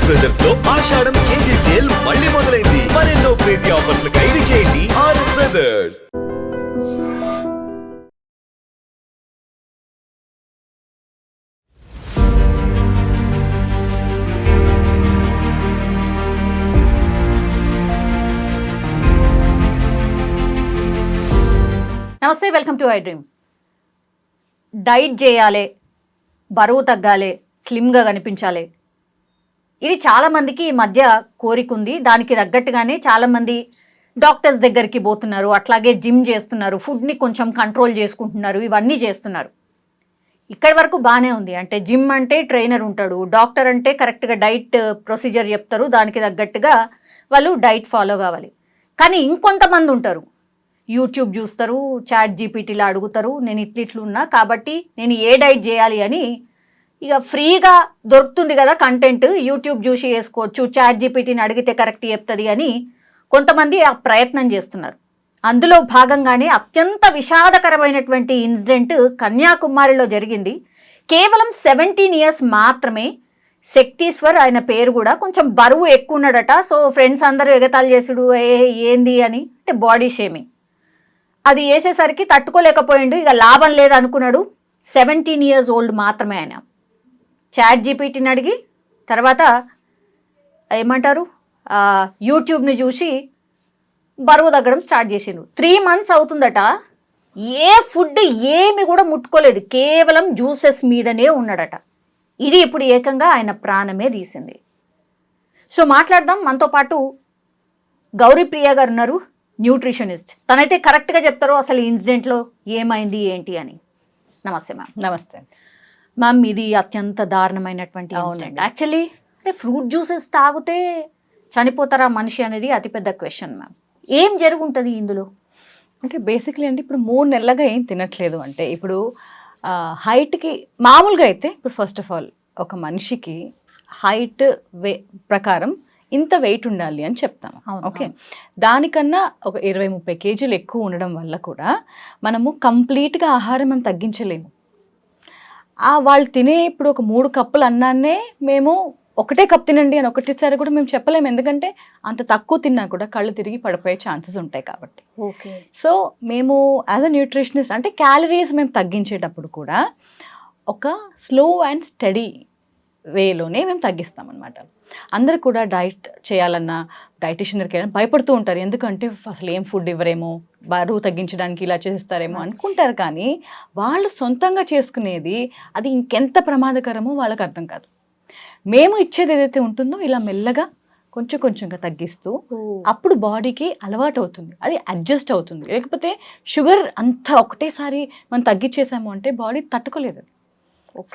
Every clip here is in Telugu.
ఆర్ఎస్ బ్రదర్స్లో ఆషాఢం కేజీ సేల్ మళ్ళీ మొదలైంది. మరెన్నో క్రేజీ ఆఫర్స్ ఖైదీ చేయండి ఆర్ఎస్ బ్రదర్స్ నమస్తే welcome to I dream diet చేయాలి బరువు తగ్గాలి స్లిమ్గా కనిపించాలి ఇది చాలామందికి ఈ మధ్య కోరిక ఉంది దానికి తగ్గట్టుగానే చాలామంది డాక్టర్స్ దగ్గరికి పోతున్నారు. అట్లాగే జిమ్ చేస్తున్నారు. ఫుడ్ని కొంచెం కంట్రోల్ చేసుకుంటున్నారు. ఇవన్నీ చేస్తున్నారు. ఇక్కడి వరకు బాగానే ఉంది. అంటే జిమ్ అంటే ట్రైనర్ ఉంటాడు. డాక్టర్ అంటే కరెక్ట్గా డైట్ uh, ప్రొసీజర్ చెప్తారు. దానికి తగ్గట్టుగా వాళ్ళు డైట్ ఫాలో కావాలి. కానీ ఇంకొంతమంది ఉంటారు. యూట్యూబ్ చూస్తారు చాట్ జీపీటీలో అడుగుతారు నేను ఇట్లు ఇట్లు ఉన్నా కాబట్టి నేను ఏ డైట్ చేయాలి అని ఇక ఫ్రీగా దొరుకుతుంది కదా కంటెంట్ యూట్యూబ్ చూసి వేసుకోవచ్చు చాట్ జీపీటీని అడిగితే కరెక్ట్ చెప్తుంది అని కొంతమంది ఆ ప్రయత్నం చేస్తున్నారు. అందులో భాగంగానే అత్యంత విషాదకరమైనటువంటి ఇన్సిడెంట్ కన్యాకుమారిలో జరిగింది. కేవలం సెవెంటీన్ ఇయర్స్ మాత్రమే శక్తీశ్వర్ ఆయన పేరు కూడా కొంచెం బరువు ఎక్కువ ఉన్నాడట సో ఫ్రెండ్స్ అందరూ ఎగతాలు చేసుడు ఏ ఏంది అని అంటే బాడీ షేమింగ్ అది వేసేసరికి తట్టుకోలేకపోయిండు ఇక లాభం లేదు అనుకున్నాడు సెవెంటీన్ ఇయర్స్ ఓల్డ్ మాత్రమే ఆయన. చాట్ జీపీటీని అడిగి తర్వాత ఏమంటారు? యూట్యూబ్ని చూసి బరువు తగ్గడం స్టార్ట్ చేసిండు త్రీ మంత్స్ అవుతుందట. ఏ ఫుడ్ ఏమి కూడా ముట్టుకోలేదు. కేవలం జ్యూసెస్ మీదనే ఉన్నాడట. ఇది ఇప్పుడు ఏకంగా ఆయన ప్రాణమే తీసింది. సో మాట్లాడదాం. మనతో పాటు గౌరీప్రియ గారు ఉన్నారు న్యూట్రిషనిస్ట్. తనైతే కరెక్ట్గా చెప్తారు అసలు ఈ ఇన్సిడెంట్లో ఏమైంది ఏంటి అని. నమస్తే మ్యామ్. నమస్తే మ్యామ్ ఇది అత్యంత దారుణమైనటువంటి. ఇన్సిడెంట్ యాక్చువల్లీ అంటే ఫ్రూట్ జ్యూసెస్ తాగితే చనిపోతారా మనిషి అనేది అతిపెద్ద క్వశ్చన్ మ్యామ్ ఏం జరుగుంటుంది ఇందులో? అంటే బేసిక్లీ అంటే ఇప్పుడు మూడు నెలలుగా ఏం తినట్లేదు అంటే ఇప్పుడు హైట్కి మామూలుగా అయితే ఇప్పుడు ఫస్ట్ ఆఫ్ ఆల్ ఒక మనిషికి హైట్ వే ప్రకారం ఇంత వెయిట్ ఉండాలి అని చెప్తాము అవును, ఓకే దానికన్నా ఒక ఇరవై ముప్పై కేజీలు ఎక్కువ ఉండడం వల్ల కూడా మనము కంప్లీట్గా ఆహారం మనం తగ్గించలేము. వాళ్ళు తినే ఇప్పుడు ఒక మూడు కప్పులు అన్నాన్నే మేము ఒకటే కప్ తినండి అని ఒకటేసారి కూడా మేము చెప్పలేము. ఎందుకంటే అంత తక్కువ తిన్నా కూడా కళ్ళు తిరిగి పడిపోయే ఛాన్సెస్ ఉంటాయి కాబట్టి. ఓకే. సో మేము యాజ్ అ న్యూట్రిషనిస్ట్ అంటే క్యాలరీస్ మేము తగ్గించేటప్పుడు కూడా ఒక స్లో అండ్ స్టడీ వేలోనే మేము తగ్గిస్తాం అనమాట అందరు కూడా డైట్ చేయాలన్నా డైటిషియన్ దగ్గరికి భయపడుతూ ఉంటారు. ఎందుకంటే అసలు ఏం ఫుడ్ ఇవ్వరేమో బరువు తగ్గించడానికి ఇలా చేస్తారేమో అనుకుంటారు కానీ వాళ్ళు సొంతంగా చేసుకునేది అది ఇంకెంత ప్రమాదకరమో వాళ్ళకి అర్థం కాదు. మేము ఇచ్చేది ఏదైతే ఉంటుందో ఇలా మెల్లగా కొంచెం కొంచెంగా తగ్గిస్తూ అప్పుడు బాడీకి అలవాటు అవుతుంది. అది అడ్జస్ట్ అవుతుంది. లేకపోతే షుగర్ అంతా ఒకటేసారి మనం తగ్గించేసాము అంటే బాడీ తట్టుకోలేదు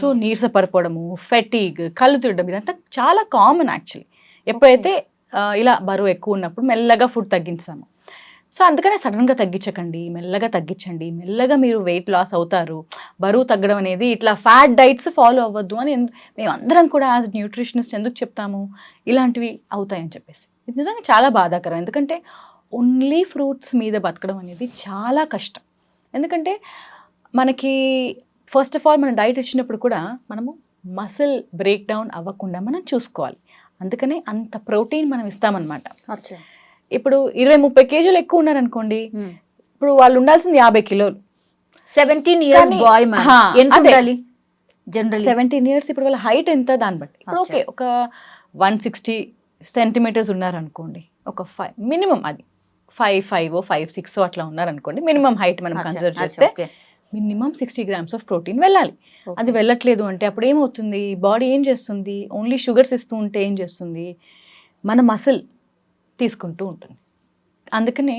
సో నీరసపడిపోవడము ఫెటీగ్ కళ్ళు తిరగడం ఇదంతా చాలా కామన్ యాక్చువల్లీ ఎప్పుడైతే ఇలా బరువు ఎక్కువ ఉన్నప్పుడు మెల్లగా ఫుడ్ తగ్గించాము. సో అందుకనే సడన్గా తగ్గించకండి మెల్లగా తగ్గించండి మెల్లగా మీరు వెయిట్ లాస్ అవుతారు. బరువు తగ్గడం అనేది ఇట్లా ఫ్యాట్ డైట్స్ ఫాలో అవ్వద్దు అని మేము అందరం కూడా యాజ్ న్యూట్రిషనిస్ట్ ఎందుకు చెప్తాము? ఇలాంటివి అవుతాయని చెప్పేసి. ఇది నిజంగా చాలా బాధాకరం. ఎందుకంటే ఓన్లీ ఫ్రూట్స్ మీద బతకడం అనేది చాలా కష్టం. ఎందుకంటే మనకి ఫస్ట్ ఆఫ్ ఆల్ మన డైట్ ఇచ్చినప్పుడు కూడా మనము మసిల్ బ్రేక్ డౌన్ అవ్వకుండా మనం చూసుకోవాలి. అందుకనే అంత ప్రోటీన్ మనం ఇస్తామన్నమాట. ఇప్పుడు ఇరవై ముప్పై కేజీలు ఎక్కువ ఉన్నారనుకోండి ఇప్పుడు వాళ్ళు ఉండాల్సింది యాభై కిలోలు. Seventeen years boy. ఉండాలి? జనరల్ సెవెంటీన్ ఇయర్స్ ఇప్పుడు వాళ్ళ హైట్ ఎంత దాన్ని బట్టి. ఇప్పుడు. ఓకే ఒక వన్ సిక్స్టీ సెంటీమీటర్స్ ఉన్నారనుకోండి ఒక ఫైవ్ మినిమం అది. ఫైవ్ ఫైవ్ ఫైవ్ సిక్స్ అట్లా ఉన్నారనుకోండి మినిమం హైట్ మనం కన్సిడర్ చేస్తే minimum sixty grams of protein వెళ్ళాలి. అది వెళ్ళట్లేదు అంటే అప్పుడు ఏమవుతుంది? బాడీ ఏం చేస్తుంది? ఓన్లీ షుగర్స్ ఇస్తూ ఉంటే ఏం చేస్తుంది? మన మసిల్ తీసుకుంటూ ఉంటుంది. అందుకనే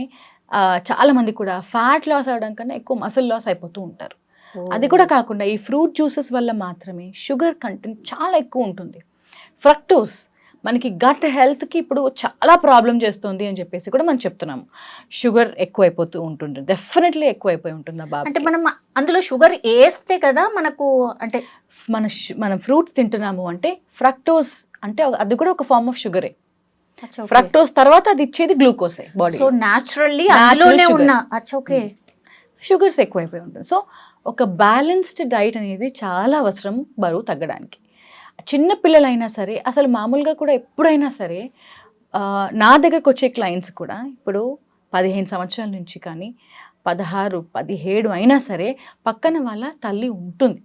ఆ, చాలా మంది కూడా ఫ్యాట్ లాస్ అవడం కన్నా ఎక్కువ మసిల్ లాస్ అయిపోతూ ఉంటారు. అది కూడా కాకుండా ఈ ఫ్రూట్ జ్యూసెస్ వల్ల మాత్రమే షుగర్ కంటెంట్ చాలా ఎక్కువ ఉంటుంది. ఫ్రక్టోస్ మనకి గట్ హెల్త్కి ఇప్పుడు చాలా ప్రాబ్లం చేస్తుంది అని చెప్పేసి కూడా మనం చెప్తున్నాము. షుగర్ ఎక్కువైపోతూ ఉంటుంది. డెఫినెట్లీ ఎక్కువైపోయి ఉంటుంది ఆ అంటే బాబు మనం అందులో షుగర్ వేస్తే కదా మనకు అంటే మన మనం ఫ్రూట్స్ తింటున్నాము అంటే ఫ్రక్టోస్ అంటే అది కూడా ఒక ఫార్మ్ ఆఫ్ షుగరే ఫ్రక్టోస్ తర్వాత అది ఇచ్చేది గ్లూకోసే బాడీ సో న్యాచురల్లీ అందులోనే. ఉన్న అచ్చా ఓకే. షుగర్స్ ఎక్కువైపోయి ఉంటుంది. సో ఒక బ్యాలెన్స్డ్ డైట్ అనేది చాలా అవసరం బరువు తగ్గడానికి. చిన్న పిల్లలైనా సరే అసలు మామూలుగా కూడా ఎప్పుడైనా సరే నా దగ్గరకు వచ్చే క్లయింట్స్ కూడా ఇప్పుడు పదిహేను సంవత్సరాల నుంచి కానీ పదహారు పదిహేడు అయినా సరే పక్కన వాళ్ళ తల్లి ఉంటుంది.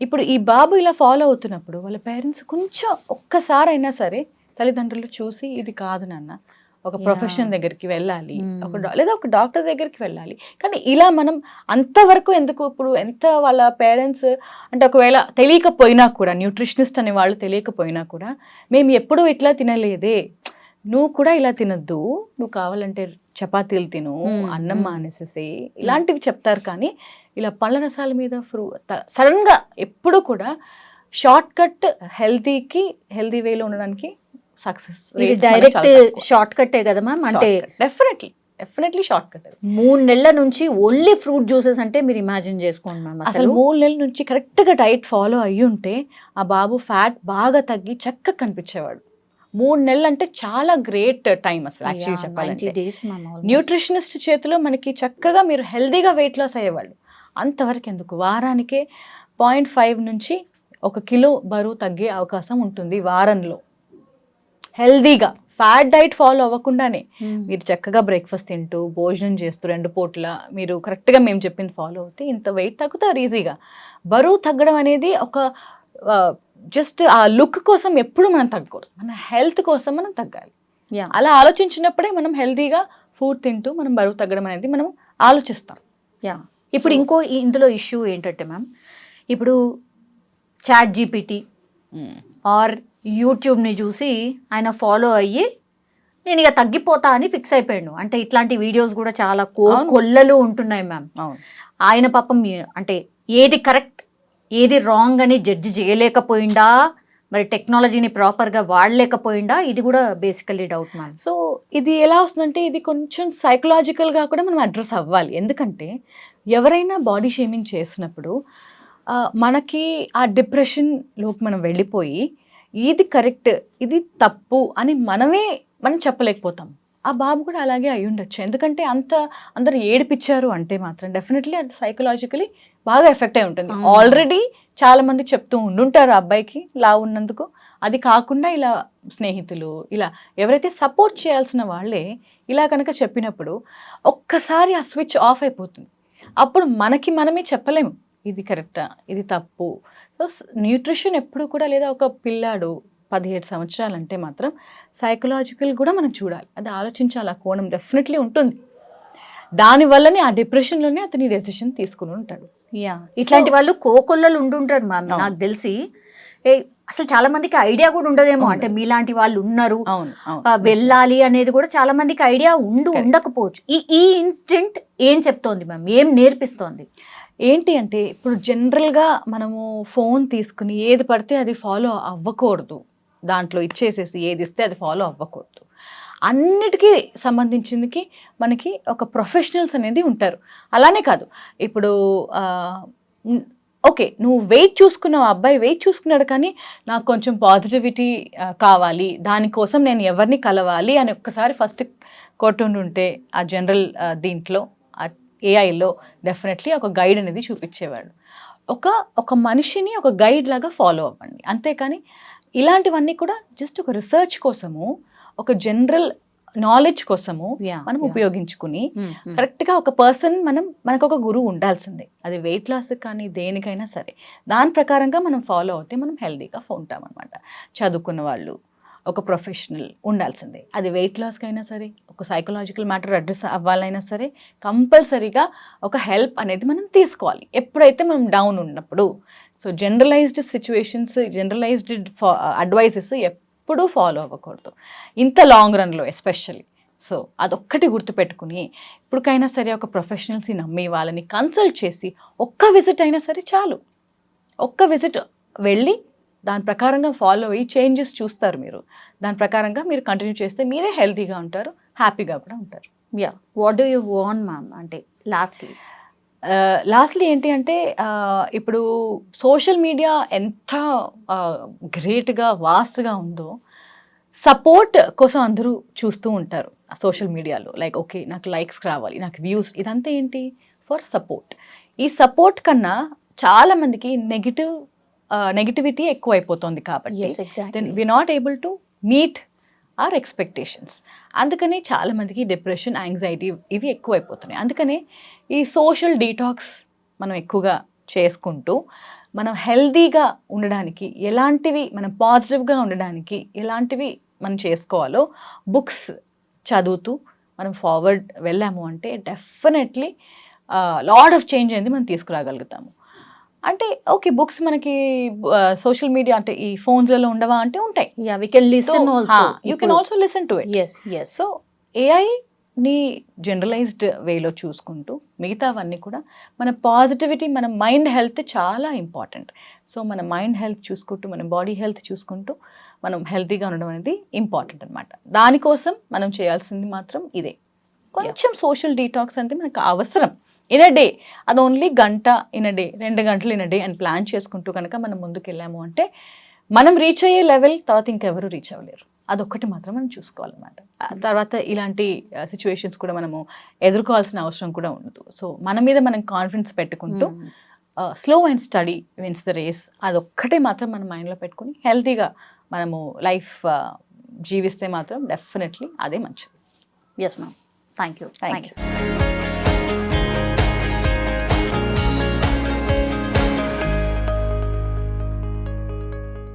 ఇప్పుడు ఈ బాబు ఇలా ఫాలో అవుతున్నప్పుడు వాళ్ళ పేరెంట్స్ కొంచెం ఒక్కసారి అయినా సరే తల్లిదండ్రులు చూసి ఇది కాదు నాన్న ఒక. ప్రొఫెషన్ దగ్గరికి వెళ్ళాలి Hmm. ఒక డా- లేదా ఒక డాక్టర్ దగ్గరికి వెళ్ళాలి కానీ ఇలా మనం అంతవరకు ఎందుకు ఇప్పుడు ఎంత వాళ్ళ పేరెంట్స్ అంటే ఒకవేళ తెలియకపోయినా కూడా న్యూట్రిషనిస్ట్ అనే వాళ్ళు తెలియకపోయినా కూడా మేము ఎప్పుడూ ఇట్లా తినలేదే నువ్వు కూడా ఇలా తినద్దు నువ్వు కావాలంటే చపాతీలు తిను Hmm. అన్నం Hmm. మానేసేసి ఇలాంటివి చెప్తారు కానీ ఇలా పళ్ళ రసాల మీద ఫ్రూ సడన్గా ఎప్పుడు కూడా షార్ట్ కట్ హెల్తీకి హెల్తీ వేలో ఉండడానికి సక్సెస్ డైరెక్ట్ షార్ట్ కట్టే కదా మ్యామ్ అంటే డెఫినెట్లీ డెఫినెట్లీ షార్ట్ కట్ మూడు నెలల నుంచి ఓన్లీ ఫ్రూట్ జ్యూసెస్ అంటే మీరు ఇమాజిన్ చేసుకోండి మ్యామ్ అసలు మూడు నెలల నుంచి కరెక్ట్గా డైట్ ఫాలో అయ్యి ఉంటే ఆ బాబు ఫ్యాట్ బాగా తగ్గి చక్కగా కనిపించేవాడు. మూడు నెలలు అంటే చాలా గ్రేట్ టైం అసలు యాక్చువల్లీ చెప్పాలంటే. న్యూట్రిషనిస్ట్ చేతిలో మనకి చక్కగా మీరు హెల్దీగా వెయిట్ లాస్ అయ్యేవాళ్ళు. అంతవరకు ఎందుకు? వారానికే పాయింట్ ఫైవ్ నుంచి ఒక కిలో బరువు తగ్గే అవకాశం ఉంటుంది వారంలో. హెల్దీగా ఫ్యాట్ డైట్ ఫాలో అవ్వకుండానే మీరు చక్కగా బ్రేక్ఫాస్ట్ తింటూ భోజనం చేస్తూ రెండు పూట్ల మీరు కరెక్ట్గా మేము చెప్పింది ఫాలో అవుతే ఇంత వెయిట్ తగ్గుతారు ఈజీగా. బరువు తగ్గడం అనేది ఒక జస్ట్ ఆ లుక్ కోసం ఎప్పుడు మనం తగ్గకూడదు. మన హెల్త్ కోసం మనం తగ్గాలి. యా అలా ఆలోచించినప్పుడే మనం హెల్తీగా ఫుడ్ తింటూ మనం బరువు తగ్గడం అనేది మనం ఆలోచిస్తాం. యా ఇప్పుడు ఇంకో ఇందులో ఇష్యూ ఏంటంటే మ్యామ్ ఇప్పుడు చాట్ జీపీటీ ఆర్ యూట్యూబ్ని చూసి ఆయన ఫాలో అయ్యి నేను ఇక తగ్గిపోతా అని ఫిక్స్ అయిపోయాడు. అంటే ఇట్లాంటి వీడియోస్ కూడా చాలా కో. కొల్లలు ఉంటున్నాయి మ్యామ్. ఆయన పాపం అంటే ఏది కరెక్ట్ ఏది రాంగ్ అని జడ్జి చేయలేకపోయిందా మరి టెక్నాలజీని ప్రాపర్గా వాడలేకపోయిందా ఇది కూడా బేసికల్లీ డౌట్ మ్యామ్. సో ఇది ఎలా వస్తుందంటే ఇది కొంచెం సైకలాజికల్గా కూడా మనం అడ్రస్ అవ్వాలి. ఎందుకంటే ఎవరైనా బాడీ షేమింగ్ చేసినప్పుడు మనకి ఆ డిప్రెషన్లోకి మనం వెళ్ళిపోయి ఇది కరెక్ట్ ఇది తప్పు అని మనమే మనం చెప్పలేకపోతాం. ఆ బాబు కూడా అలాగే అయి ఉండొచ్చు. ఎందుకంటే అంత అందరు ఏడిపించారు అంటే మాత్రం డెఫినెట్లీ అది సైకలాజికలీ బాగా ఎఫెక్ట్ అయి ఉంటుంది. ఆల్రెడీ చాలా మంది చెప్తూ ఉండుంటారు ఆ అబ్బాయికి లా ఉన్నందుకు. అది కాకుండా ఇలా స్నేహితులు ఇలా ఎవరైతే సపోర్ట్ చేయాల్సిన వాళ్ళే ఇలా కనుక చెప్పినప్పుడు ఒక్కసారి ఆ స్విచ్ ఆఫ్ అయిపోతుంది. అప్పుడు మనకి మనమే చెప్పలేము. ఇది కరెక్టా? ఇది తప్పు. సో న్యూట్రిషన్ ఎప్పుడు కూడా లేదా ఒక పిల్లాడు పదిహేడు సంవత్సరాలు అంటే మాత్రం సైకలాజికల్ కూడా మనం చూడాలి. అది ఆలోచించాలి ఆ కోణం డెఫినెట్లీ ఉంటుంది. దానివల్లనే ఆ డిప్రెషన్లోనే అతని డెసిషన్ తీసుకుని ఉంటాడు. యా. ఇట్లాంటి వాళ్ళు కోకొల్లలు ఉండుంటారు మ్యామ్ అవును. నాకు తెలిసి. ఏ అసలు చాలా మందికి ఐడియా కూడా ఉండదేమో. ఉండదు. అంటే మీలాంటి వాళ్ళు ఉన్నారు. వెళ్ళాలి అనేది కూడా చాలా మందికి ఐడియా ఉండు. ఉండకపోవచ్చు. ఈ ఈ ఇన్సిడెంట్ ఏం చెప్తోంది మ్యామ్? ఏం నేర్పిస్తోంది? ఏంటి అంటే ఇప్పుడు జనరల్గా మనము ఫోన్ తీసుకుని ఏది పడితే అది ఫాలో అవ్వకూడదు. దాంట్లో ఇచ్చేసేసి ఏది ఇస్తే అది ఫాలో అవ్వకూడదు. అన్నిటికీ సంబంధించిందికి మనకి ఒక ప్రొఫెషనల్స్ అనేది ఉంటారు. అలానే కాదు ఇప్పుడు ఓకే నువ్వు వెయిట్ చూసుకున్నావు అబ్బాయి వెయిట్ చూసుకున్నాడు కానీ నాకు కొంచెం పాజిటివిటీ కావాలి దానికోసం నేను ఎవరిని కలవాలి అని ఒక్కసారి ఫస్ట్ కొట్టుండి ఉంటే ఆ జనరల్ దీంట్లో ఏఐలో డెఫినెట్లీ ఒక గైడ్ అనేది చూపించేవాడు. ఒక ఒక మనిషిని ఒక గైడ్ లాగా ఫాలో అవ్వండి. అంతేకాని ఇలాంటివన్నీ కూడా జస్ట్ ఒక రీసెర్చ్ కోసము ఒక జనరల్ నాలెడ్జ్ కోసము మనం. ఉపయోగించుకుని మ్మ్, మ్మ్. కరెక్ట్గా ఒక పర్సన్ మనం మనకు ఒక గురువు ఉండాల్సిందే. అది వెయిట్ లాస్ కానీ దేనికైనా సరే. దాని ప్రకారంగా మనం ఫాలో అవుతే మనం హెల్దీగా ఉంటాం అనమాట చదువుకున్న వాళ్ళు ఒక ప్రొఫెషనల్ ఉండాల్సిందే. అది వెయిట్ లాస్కి అయినా సరే ఒక సైకలాజికల్ మ్యాటర్ అడ్రస్ అవ్వాలైనా సరే కంపల్సరీగా ఒక హెల్ప్ అనేది మనం తీసుకోవాలి. ఎప్పుడైతే మనం డౌన్ ఉన్నప్పుడు. So generalised situations generalised advices ఎప్పుడూ ఫాలో అవ్వకూడదు. ఇంత లాంగ్ రన్లో ఎస్పెషల్లీ సో అదొక్కటి గుర్తుపెట్టుకుని ఇప్పటికైనా సరే ఒక ప్రొఫెషనల్స్ని నమ్మి వాళ్ళని కన్సల్ట్ చేసి ఒక్క విజిట్ అయినా సరే చాలు. ఒక్క విజిట్ వెళ్ళి దాని ప్రకారంగా ఫాలో అయ్యి చేంజెస్ చూస్తారు మీరు. దాని ప్రకారంగా మీరు కంటిన్యూ చేస్తే మీరే హెల్తీగా ఉంటారు హ్యాపీగా కూడా ఉంటారు. Yeah what do you want ma'am అంటే లాస్ట్లీ లాస్ట్లీ ఏంటి అంటే ఆ, ఇప్పుడు సోషల్ మీడియా ఎంత గ్రేట్గా వాస్ట్గా ఉందో సపోర్ట్ కోసం అందరూ చూస్తూ ఉంటారు సోషల్ మీడియాలో లైక్ ఓకే నాకు లైక్స్ రావాలి నాకు వ్యూస్ ఇదంతా ఏంటి? ఫర్ సపోర్ట్ ఈ సపోర్ట్ కన్నా చాలా మందికి నెగిటివ్ నెగిటివిటీ ఎక్కువ అయిపోతుంది కాబట్టి. Then we not able to meet our expectations అందుకని చాలా మందికి డిప్రెషన్ యాంగ్జైటీ ఇవి ఎక్కువైపోతున్నాయి. అందుకనే ఈ సోషల్ డీటాక్స్ మనం ఎక్కువగా చేసుకుంటూ మనం హెల్దీగా ఉండడానికి ఎలాంటివి మనం పాజిటివ్గా ఉండడానికి ఎలాంటివి మనం చేసుకోవాలో బుక్స్ చదువుతూ మనం ఫార్వర్డ్ వెళ్ళాము అంటే డెఫినెట్లీ లాడ్ ఆఫ్ చేంజ్ అనేది మనం తీసుకురాగలుగుతాము. అంటే ఓకే బుక్స్ మనకి సోషల్ మీడియా అంటే ఈ ఫోన్స్లలో ఉండవా అంటే ఉంటాయి. Yeah we can listen also you can also listen to it yes yes so AI ని జనరలైజ్డ్ వేలో చూసుకుంటూ మిగతావన్నీ కూడా మన పాజిటివిటీ మన మైండ్ హెల్త్ చాలా ఇంపార్టెంట్ సో మన మైండ్ హెల్త్ చూసుకుంటూ మన బాడీ హెల్త్ చూసుకుంటూ మనం హెల్తీగా ఉండడం అనేది ఇంపార్టెంట్ అనమాట దానికోసం మనం చేయాల్సింది మాత్రం ఇదే. కొంచెం సోషల్ డీటాక్స్ అంటే మనకు అవసరం. ఇన్ అ డే అది ఓన్లీ గంట ఇన్ అ డే రెండు గంటలు ఇన్ అ డే అని ప్లాన్ చేసుకుంటూ కనుక మనం ముందుకు వెళ్ళాము అంటే మనం రీచ్ అయ్యే లెవెల్ తర్వాత ఇంకెవరు రీచ్ అవ్వలేరు. అదొక్కటి మాత్రం మనం చూసుకోవాలన్నమాట. తర్వాత ఇలాంటి సిచ్యువేషన్స్ కూడా మనము ఎదుర్కోవాల్సిన అవసరం కూడా ఉండదు. సో మన మీద మనం కాన్ఫిడెన్స్ పెట్టుకుంటూ slow and steady wins the race అదొక్కటే మాత్రం మన మైండ్లో పెట్టుకుని హెల్తీగా మనము లైఫ్ జీవిస్తే మాత్రం డెఫినెట్లీ అదే మంచిది. Yes ma'am thank you thank you